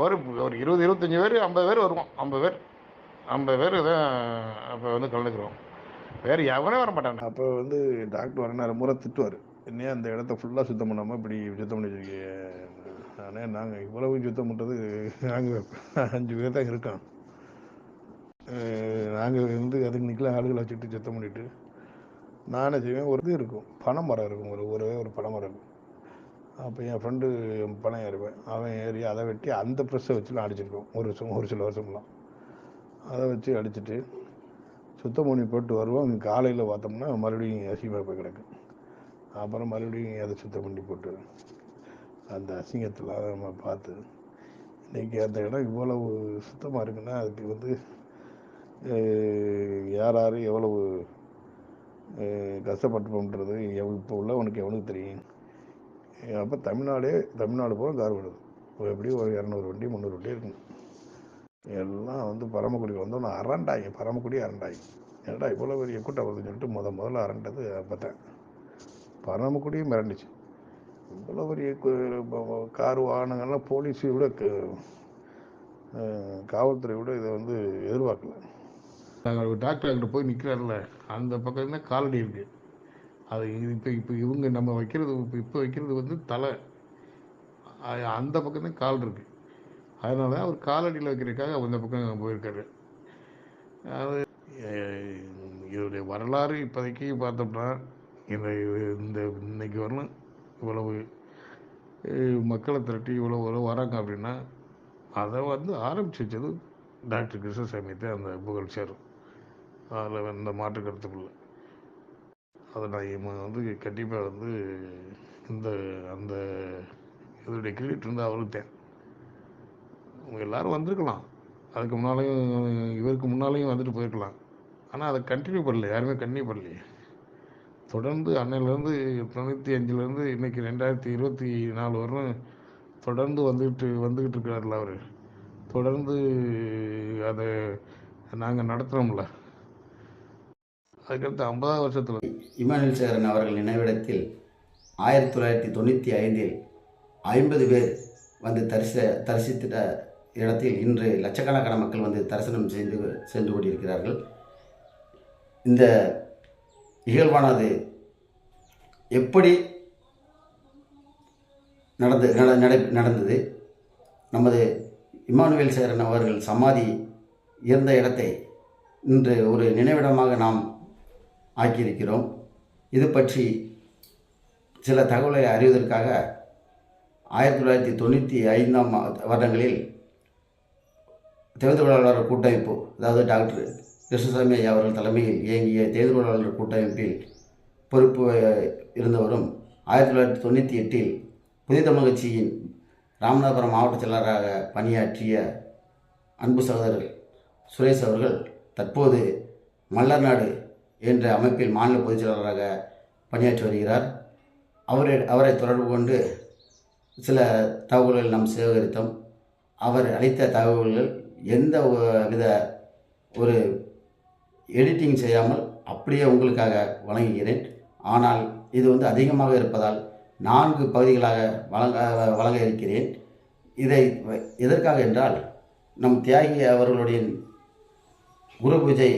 ஒரு ஒரு இருபது இருபத்தஞ்சி பேர் ஐம்பது பேர் வருவோம். ஐம்பது பேர். ஐம்பது பேர் தான் அப்போ வந்து கலந்துக்கிறோம் வேறு எவனே வர மாட்டாங்க அப்போ வந்து டாக்டர் வர நேரம் முறை திட்டுவார். என்னையே அந்த இடத்த ஃபுல்லாக சுத்தம் பண்ணாமல் இப்படி சுத்தம் பண்ணி வச்சிருக்கீங்க. நானே நாங்கள் இவ்வளவு சுத்தம் பண்ணுறது நாங்கள் அஞ்சு பேர் தான் இருக்கோம். நாங்கள் வந்து அதுக்கு நிற்கல ஆளுகளை வச்சுட்டு சுத்தம் பண்ணிட்டு. நானே செய்வேன். ஒரு இது இருக்கும். பனை மரம் இருக்கும். ஒரு ஒரே ஒரு பனை மரம் இருக்கும். அப்போ என் ஃப்ரெண்டு பணம் ஏறுவேன். அவன் ஏறி அதை வெட்டி அந்த ப்ரெஸ்ஸை வச்சுலாம் அடிச்சிருக்கோம். ஒரு வருஷம் ஒரு சில வருஷம்லாம். அதை வச்சு அடிச்சிட்டு சுத்தம் பண்ணி போட்டு வருவோம் காலையில் பார்த்தோம்னா மறுபடியும் அசிங்கமாக போய் கிடக்கும் அப்புறம் மறுபடியும் அதை சுத்தம் பண்ணி போட்டு அந்த அசிங்கத்தில் நம்ம பார்த்து இன்றைக்கி அந்த இடம் இவ்வளவு சுத்தமாக இருக்குன்னா அதுக்கு வந்து யார் யார் எவ்வளவு அஹ், கஷ்டப்பட்டுப்போம்ன்றது எவ் இப்போ உள்ளவனுக்கு எவனுக்கு தெரியும்? அப்போ தமிழ்நாடே தமிழ்நாடு போகிற கார் விடுது ஒரு எப்படியும் ஒரு இரநூறு வண்டி முந்நூறு வண்டி இருக்கும். எல்லாம் வந்து பரமக்குடி வந்தோன்னு அரண்டாங்க பரமக்குடி அரண்டாங்க ஏன்டா இவ்வளோ பெரிய கூட்டம் வருதுன்னு சொல்லிட்டு முத முதல்ல அரண்டது பார்த்தேன் பரமக்குடியும் மிரண்டுச்சு. இவ்வளோ பெரிய கார் வாகனங்கள்லாம் போலீஸை விட காவல்துறை விட இதை வந்து எதிர்பார்க்கல. நாங்கள் டாக்டர் அங்கிட்ட போய் நிற்கிறாருல அந்த பக்கம் தான் காலடி இருக்குது அது இப்போ இப்போ இவங்க நம்ம வைக்கிறது இப்போ இப்போ வைக்கிறது வந்து தலை. அந்த பக்கம் தான் கால் இருக்குது அதனால தான் அவர் காலடியில் வைக்கிறதுக்காக அந்த பக்கம் போயிருக்காரு. அது இதோடைய வரலாறு இப்போதைக்கு பார்த்தோம்னா இந்த இந்த இன்னைக்கு வரணும் இவ்வளவு மக்களை திரட்டி இவ்வளோ இவ்வளோ வராங்க அப்படின்னா அதை வந்து ஆரம்பிச்சு வச்சது டாக்டர் கிருஷ்ணசாமி தான் அந்த புகழ்ச்சியார் அதில் எந்த மாற்று கருத்துக்குள்ள அதை நான் வந்து கண்டிப்பாக வந்து இந்த அந்த இதனுடைய கிரெடிட் வந்து அவருக்கு தான் அவங்க எல்லோரும் வந்திருக்கலாம். அதுக்கு முன்னாலேயும் இவருக்கு முன்னாலேயும் வந்துட்டு போயிருக்கலாம். ஆனால் அதை கண்டினியூ பண்ணல. யாருமே கண்டினியூ பண்ணலையே. தொடர்ந்து அன்னையிலேருந்து தொண்ணூற்றி அஞ்சுலேருந்து இன்னைக்கு ரெண்டாயிரத்தி இருபத்தி நாலு வரும் தொடர்ந்து வந்துக்கிட்டு வந்துக்கிட்டு இருக்கிறாருல அவர். தொடர்ந்து அதை நாங்கள் நடத்துகிறோம்ல அதுக்கடுத்து ஐம்பதாவது வருஷத்தில். இமானுவேல் சேரன் அவர்கள் நினைவிடத்தில் ஆயிரத்தி தொள்ளாயிரத்தி தொண்ணூற்றி ஐந்தில் ஐம்பது பேர் வந்து தரிச தரிசித்திட்ட இடத்தில் இன்று லட்சக்கணக்கான மக்கள் வந்து தரிசனம் செய்து சென்று கொண்டிருக்கிறார்கள். இந்த நிகழ்வானது எப்படி நடந்து நட நடை நடந்தது? நமது இமானுவேல் சேரன் அவர்கள் சமாதி இருந்த இடத்தை இன்று ஒரு நினைவிடமாக நாம் ஆக்கியிருக்கிறோம். இது பற்றி சில தகவலை அறிவதற்காக ஆயிரத்தி தொள்ளாயிரத்தி தொண்ணூற்றி ஐந்தாம் வருடங்களில் தேர்தலாளர் கூட்டமைப்பு அதாவது டாக்டர் கிருஷ்ணசாமி ஐயா அவர்கள் தலைமையில் இயங்கிய தேர்தலாளர் கூட்டமைப்பில் பொறுப்பு இருந்தவரும் ஆயிரத்தி தொள்ளாயிரத்தி தொண்ணூற்றி எட்டில் புதிய தமிழ் கட்சியின் ராமநாதபுரம் மாவட்ட செயலராக பணியாற்றிய அன்பு சகோதரர் சுரேஷ் அவர்கள் தற்போது மல்லர்நாடு என்ற அமைப்பில் மாநில பொதுச் செயலாளராக பணியாற்றி வருகிறார். அவரை அவரை தொடர்பு கொண்டு சில தகவல்கள் நாம் சேகரித்தோம். அவர் அளித்த தகவல்கள் எந்த வித ஒரு எடிட்டிங் செய்யாமல் அப்படியே உங்களுக்காக வழங்குகிறேன். ஆனால் இது வந்து அதிகமாக இருப்பதால் நான்கு பகுதிகளாக வழங்க வழங்க இருக்கிறேன். இதை எதற்காக என்றால் நம் தியாகி அவர்களுடைய குரு பூஜை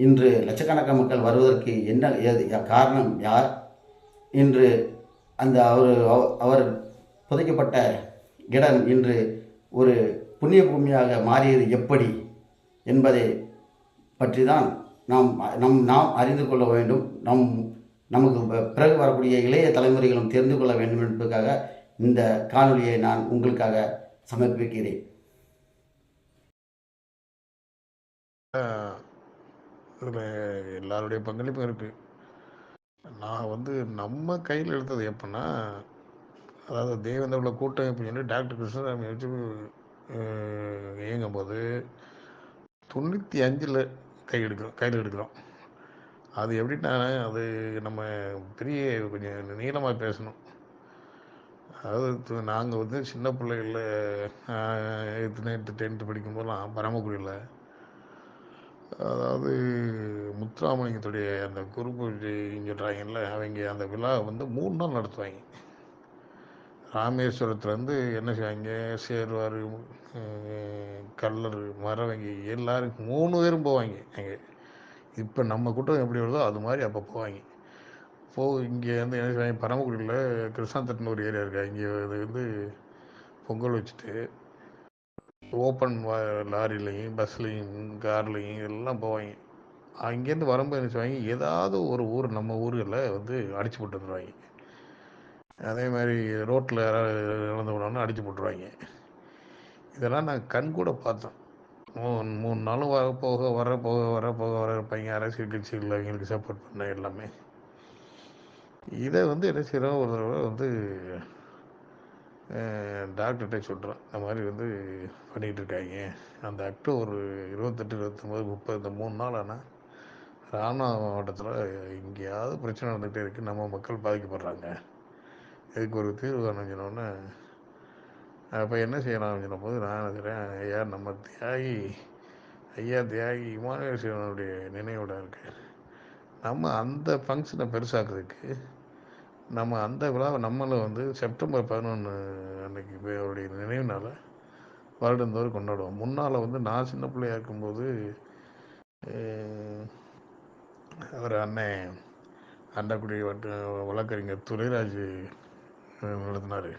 இன்று லட்சக்கணக்கான மக்கள் வருவதற்கு என்ன ஏது யா- காரணம் யார்? இன்று அந்த அவர் அவ- அவர் புதைக்கப்பட்ட இடம் இன்று ஒரு புண்ணிய பூமியாக மாறியது எப்படி என்பதை பற்றி தான் நாம் நம் நாம் அறிந்து கொள்ள வேண்டும். நம் நமக்கு ப- பிறகு வரக்கூடிய இளைய தலைமுறைகளும் தெரிந்து கொள்ள வேண்டும் என்பதற்காக இந்த காணொலியை நான் உங்களுக்காக சமர்ப்பிக்கிறேன். இதில் எல்லாருடைய பங்களிப்பும் இருக்குது நான் வந்து நம்ம கையில் எடுத்தது எப்படின்னா அதாவது தேவேந்திரோட கூட்டமைப்பு சொல்லி டாக்டர் கிருஷ்ணசாமி வச்சு இயங்கும் போது தொண்ணூற்றி அஞ்சில் கை எடுக்கிறோம் கையில் எடுக்கிறோம். அது எப்படின்னா அது நம்ம பெரிய கொஞ்சம் நீளமாக பேசணும். அதாவது நாங்கள் வந்து சின்ன பிள்ளைகளில் எயித்து நைன்த்து டென்த்து படிக்கும்போதெல்லாம் பரமக்குடியில் அதாவது முத்துராமலிங்கத்துடைய அந்த குறுப்பு சொல்கிறாங்கல்ல அவங்க அந்த விழா வந்து மூணு நாள் நடத்துவாங்க. ராமேஸ்வரத்துலேருந்து என்ன செய்வாங்க சேர்வார் கல்லர் மரவங்கி எல்லாருக்கும் மூணு பேரும் போவாங்க அங்கே. இப்போ நம்ம கூட்டம் எப்படி வருதோ அது மாதிரி அப்போ போவாங்க. போ இங்கே வந்து என்ன செய்வாங்க பரமக்குடியில் கிருஷ்ணாந்தட்னு ஒரு ஏரியா இருக்கா. இங்கே இது வந்து பொங்கல் வச்சுட்டு ஓப்பன் லாரிலையும் பஸ்லையும் கார்லையும் எல்லாம் போவாங்க. அங்கேருந்து வரும்போது என்ன செய்வாங்க? ஏதாவது ஒரு ஊர் நம்ம ஊர்களில் வந்து அடிச்சு போட்டுருவாங்க அதே மாதிரி ரோட்டில் யாராவது இறந்து விடணும்னு அடிச்சு போட்டுருவாங்க. இதெல்லாம் நான் கண் கூட பார்த்தேன். மூணு மூணு நாளும் வர போக வர போக வர போக வர இருப்பாங்க. அரசியல் கட்சிகளில் அவங்களுக்கு சப்போர்ட் பண்ண எல்லாமே. இதை வந்து என்ன செய்கிறோம் ஒரு தடவை வந்து டாக்டர்கிட்ட சொல்கிறேன் இந்த மாதிரி வந்து பண்ணிகிட்டு இருக்காங்க. அந்த அக்டோபர் இருபத்தெட்டு இருபத்தொம்போது முப்பது இந்த மூணு நாள் ஆனால் ராமநாதபுரம் மாவட்டத்தில் எங்கேயாவது பிரச்சனை நடந்துகிட்டே இருக்குது நம்ம மக்கள் பாதிக்கப்படுறாங்க. இதுக்கு ஒரு தீர்வு காணும் சொன்னோன்னே அப்போ என்ன செய்யலாம் அப்படின்னு போது நான் நினைக்கிறேன் ஐயா நம்ம தியாகி ஐயா தியாகி இமானுவேல் சிவனுடைய நினைவோட இருக்கு. நம்ம அந்த ஃபங்க்ஷனை பெருசாக்குறதுக்கு நம்ம அந்த விழாவை நம்மளும் வந்து செப்டம்பர் பதினொன்று அன்னைக்கு போய் அவருடைய நினைவுனால வருடந்தோறும் கொண்டாடுவோம். முன்னால் வந்து நான் சின்ன பிள்ளையா இருக்கும்போது அவர் அண்ணன் அண்டக்குடி வட்ட வழக்கறிஞர் துரைராஜ் நடத்தினார்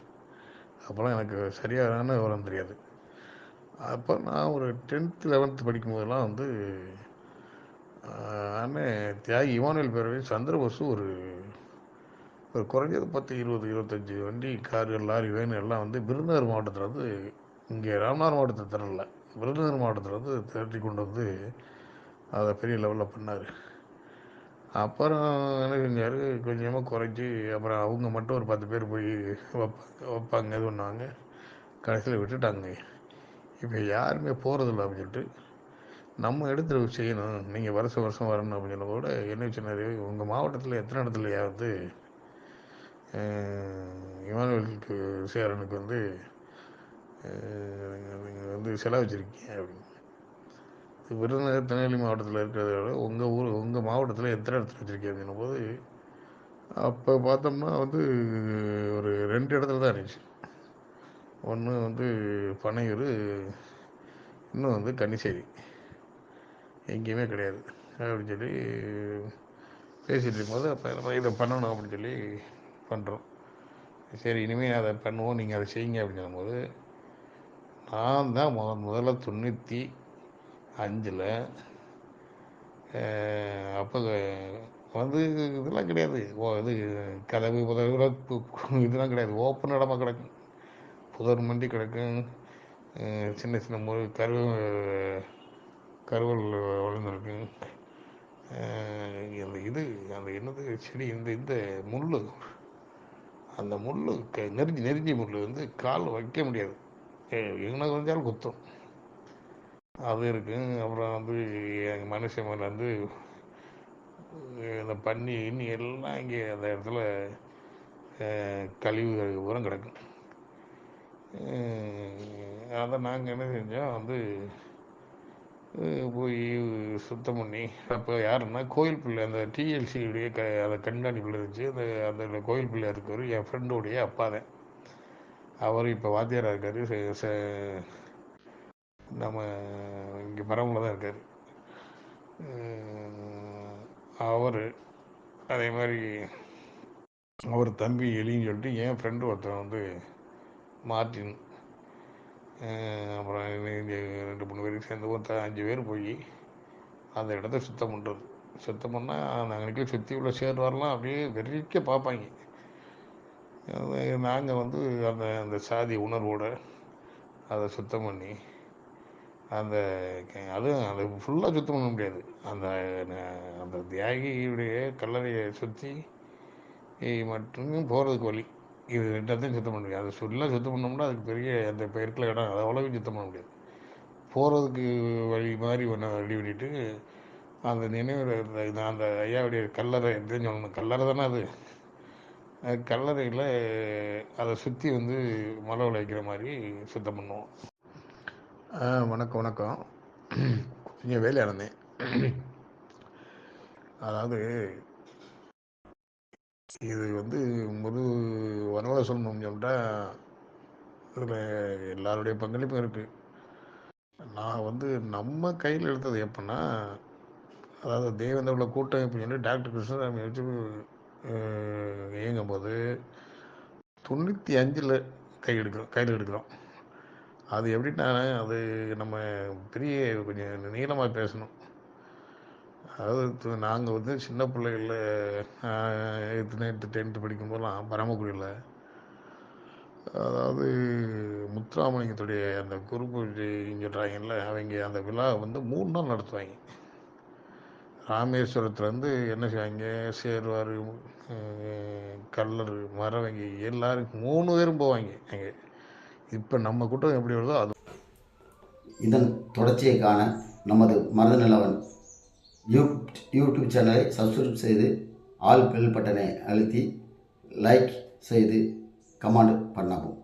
அப்போலாம் எனக்கு சரியான விவரம் தெரியாது. அப்போ நான் ஒரு டென்த்து லெவன்த்து படிக்கும்போதெல்லாம் வந்து அண்ணன் தியாகி இமானுவேல் பேரவை சந்திரபோஸ் ஒரு ஒரு குறைஞ்சது பத்து இருபது இருபத்தஞ்சி வண்டி கார்கள் லாரி வேன் எல்லாம் வந்து விருதுநகர் மாவட்டத்தில் வந்து இங்கே ராமநாதர் மாவட்டத்தை தரல விருதுநகர் மாவட்டத்தில் வந்து திரட்டி கொண்டு வந்து அதை பெரிய லெவலில் பண்ணார். அப்புறம் என்ன செஞ்சார்? கொஞ்சமாக குறைஞ்சி அப்புறம் அவங்க மட்டும் ஒரு பத்து பேர் போய் வைப்பாங்க வைப்பாங்க இது பண்ணுவாங்க. கடைசியில் விட்டுட்டாங்க. இப்போ யாருமே போகிறதில்ல அப்படின்னு சொல்லிட்டு நம்ம இடத்துல செய்யணும். நீங்கள் வருஷம் வருஷம் வரணும் அப்படின்னு கூட என்ன சொன்னார்? உங்கள் மாவட்டத்தில் எத்தனை இடத்துலையாவது இமானுவேலுக்கு சேரனுக்கு வந்து நீங்கள் வந்து செலவு வச்சுருக்கீங்க அப்படின்னு. இது விருதுநகர் திருநெல்வேலி மாவட்டத்தில் இருக்கிறத விட உங்கள் ஊர் உங்கள் மாவட்டத்தில் எத்தனை இடத்துல வச்சுருக்கீங்க அப்படின்னும் போது அப்போ பார்த்தோம்னா வந்து ஒரு ரெண்டு இடத்துல தான் இருந்துச்சு. ஒன்று வந்து பனையூர் இன்னும் வந்து கன்னிச்சேரி எங்கேயுமே கிடையாது. அப்படின்னு சொல்லி பேசிகிட்டு இருக்கும்போது அப்போ நம்ம இதை பண்ணணும் அப்படின்னு சொல்லி பண்ணுறோம் சரி இனிமேல் அதை பண்ணுவோம் நீங்கள் அதை செய்யுங்க அப்படின்னு சொல்லும்போது நான் தான் முத முதல்ல தொண்ணூற்றி அஞ்சில் அப்போ வந்து இதெல்லாம் கிடையாது. ஓ இது கதவு புதவு இதெல்லாம் கிடையாது. ஓப்பன் இடமா கிடக்கும். புதர் மண்டி கிடக்கும். சின்ன சின்ன முறை கருவ கருவல் வளர்ந்துருக்கும் அந்த இது அந்த என்னது செடி இந்த இந்த முள் அந்த முள் க நெருஞ்சி நெருஞ்சி முள் வந்து கால் வைக்க முடியாது. எங்கே வந்தாலும் குத்தும். அது இருக்குது அப்புறம் வந்து எங்கள் மனுஷன் மேலே வந்து இந்த பன்னி இன்னி எல்லாம் இங்கே அந்த இடத்துல கழிவு கழிவுகள் உரம் கிடக்கும். அதை நாங்கள் என்ன செஞ்சோம் வந்து போய் சுத்தம் பண்ணி அப்போ யாருன்னா கோயில் பிள்ளை அந்த டிஎல்சியுடைய க அந்த கண்காணிப்பில் இருந்துச்சு. அந்த அந்த கோயில் பிள்ளை இருக்கவர் என் ஃப்ரெண்டோடைய அப்பா தான். அவர் இப்போ வாத்தியாராக இருக்கார். ச- ச- நம்ம இங்கே பரமல தான் இருக்கார். அவர் அதே மாதிரி அவர் தம்பி எலின்னு சொல்லிட்டு என் ஃப்ரெண்டு ஒருத்தன் வந்து மார்ட்டின் அப்புறம் இன்னும் ரெண்டு மூணு பேருக்கு சேர்ந்து ஒரு அஞ்சு பேர் போய் அந்த இடத்த சுத்தம் பண்ணுறது சுத்தம் பண்ணால் நாங்கள் சுற்றி உள்ள சேர்வாரெலாம் அப்படியே வெறிக்க பார்ப்பாங்க. நாங்கள் வந்து அந்த அந்த சாதி உணர்வோடு அதை சுத்தம் பண்ணி அந்த அதுவும் அது ஃபுல்லாக சுத்தம் பண்ண முடியாது. அந்த அந்த தியாகியுடைய கல்லறையை சுற்றி மட்டும் போகிறதுக்கு வழி. இது ரெண்டத்தையும் சுத்தம் பண்ண முடியாது. அதை ஃபுல்லாக சுத்தம் பண்ணோம்னா அதுக்கு பெரிய அந்த பெருக்கில் இடம் அதை அவ்வளவு சுத்தம் பண்ண முடியாது. போகிறதுக்கு வழி மாதிரி ஒன்று வழி விட்டுட்டு அந்த நினைவு இந்த அந்த ஐயாவுடைய கல்லறை எதுன்னு சொல்லணும் கல்லறை தானே அது. கல்லறையில் அதை சுற்றி வந்து மலை விளைவிக்கிற மாதிரி சுத்தம் பண்ணுவோம். வணக்கம் வணக்கம். கொஞ்சம் வேலையாக இருந்தேன் அதாவது இது வந்து முழு சொல்லணும்னு சொல்லிட்டா இதில் எல்லாருடைய பங்களிப்பும் இருக்குது நான் வந்து நம்ம கையில் எடுத்தது எப்படின்னா அதாவது தேவந்தோட கூட்டமைப்பு சொல்லி டாக்டர் கிருஷ்ணசாமி வச்சு இயங்கும்போது தொண்ணூற்றி அஞ்சில் கை எடுக்கிறோம் கையில் எடுக்கிறோம். அது எப்படின்னா அது நம்ம பெரிய கொஞ்சம் நீளமாக பேசணும். அதாவது நாங்கள் வந்து சின்ன பிள்ளைகளில் எயித்து நைன்த்து டென்த்து படிக்கும்போதெல்லாம் பரமக்குடியில் அதாவது முத்துராமலிங்கத்துடைய அந்த குரு சொல்கிறாங்கல்ல அவங்க அந்த விழா வந்து மூணு நாள் நடத்துவாங்க. ராமேஸ்வரத்துலேருந்து என்ன செய்வாங்க? சேர்வார் கல்லர் மரவங்க எல்லாருக்கும் மூணு பேரும் போவாங்க அங்கே. இப்போ நம்ம கூட்டம் எப்படி வருதோ அது. இதன் தொடர்ச்சியை காண நமது மருத நிலவன் யூ யூடியூப் சேனலை சப்ஸ்கிரைப் செய்து ஆல் பெல் பட்டனை அழுத்தி லைக் செய்து கமாண்ட் பண்ணவும்.